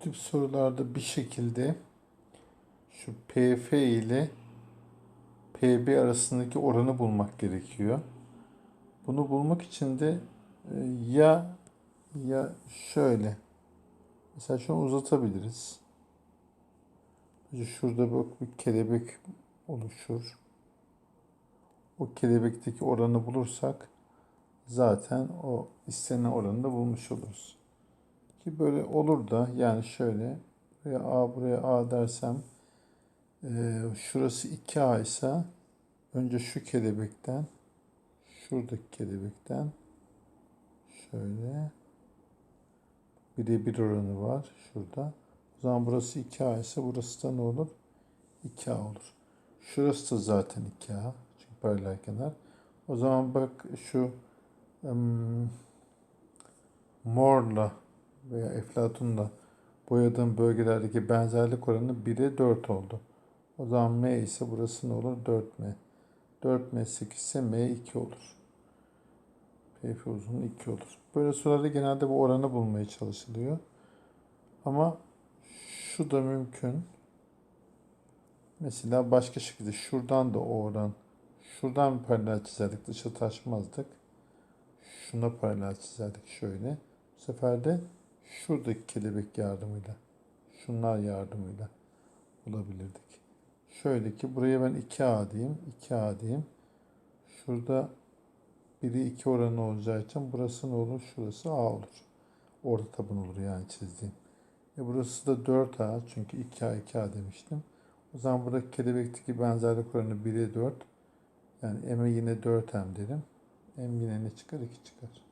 tip sorularda bir şekilde şu PF ile PB arasındaki oranı bulmak gerekiyor. Bunu bulmak için de e, ya ya şöyle mesela şunu uzatabiliriz. Şurada bak bir kelebek oluşur. O kelebekteki oranı bulursak zaten o istenen oranı da bulmuş oluruz. Ki böyle olur da yani şöyle buraya A buraya A dersem e, şurası 2A ise önce şu kelebekten şuradaki kelebekten şöyle bire bir oranı var şurada. O zaman burası 2A ise burası da ne olur? 2A olur. Şurası da zaten 2A. Çünkü paralel kenar. O zaman bak şu um, morla veya eflatunla boyadığım bölgelerdeki benzerlik oranı 1'e 4 oldu. O zaman M ise burası ne olur? 4M. 4M 8 ise M 2 olur. PF uzunluğu 2 olur. Böyle sorularda genelde bu oranı bulmaya çalışılıyor. Ama şu da mümkün. Mesela başka şekilde şuradan da o oran. Şuradan bir paralel çizerdik. Dışa taşmazdık. Şuna paralel çizerdik şöyle. Bu sefer de şuradaki kelebek yardımıyla. Şunlar yardımıyla bulabilirdik. Şöyle ki buraya ben 2A diyeyim. 2A diyeyim. Şurada biri 2 oranı olacağı için burası ne olur? Şurası A olur. Orta taban olur yani çizdiğim. E burası da 4A çünkü 2A 2A demiştim. O zaman buradaki kelebekteki benzerlik oranı 1'e 4. Yani M'e yine 4M derim. M yine ne çıkar? 2 çıkar.